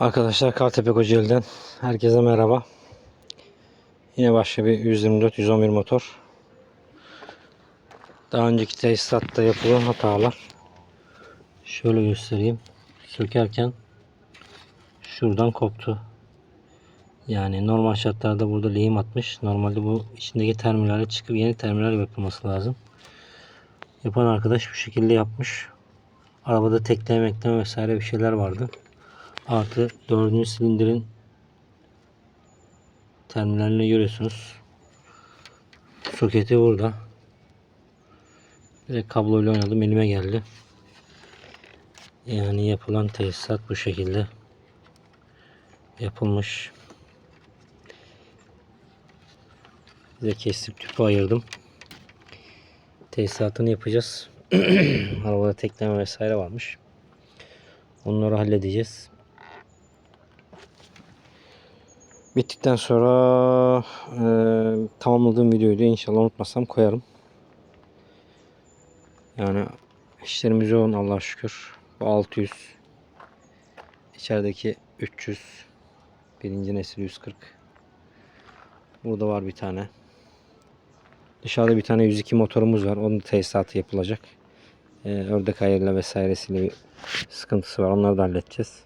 Arkadaşlar Kartepe Kocaeli'den herkese merhaba. Yine başka bir 124-111 motor. Daha önceki tesisatta yapılan hatalar. Şöyle göstereyim. Sökerken şuradan koptu. Yani normal şartlarda burada lehim atmış. Normalde bu içindeki terminale çıkıp yeni terminal yapılması lazım. Yapan arkadaş bu şekilde yapmış. Arabada tekleme mekleme vesaire bir şeyler vardı. Artı dördüncü silindirin terminalini görüyorsunuz. Soketi burada. Direkt kabloyla oynadım elime geldi. Yani yapılan tesisat bu şekilde yapılmış. Size kesip tüpü ayırdım. Tesisatını yapacağız. Arabada tekleme vesaire varmış. Onları halledeceğiz. Bittikten sonra e, tamamladığım videoyu da inşallah unutmazsam koyarım. Yani işlerimiz yoğun Allah'a şükür. Bu 600. İçerideki 300. Birinci nesil 140. Burada var bir tane. Dışarıda bir tane 102 motorumuz var. Onun tesisatı yapılacak. Ee, ördek ayarıyla vesairesiyle bir sıkıntısı var. Onları da halledeceğiz.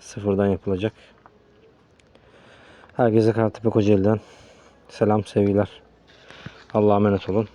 Sıfırdan yapılacak. Herkese Kartepe Kocaeli'den selam sevgiler. Allah'a emanet olun.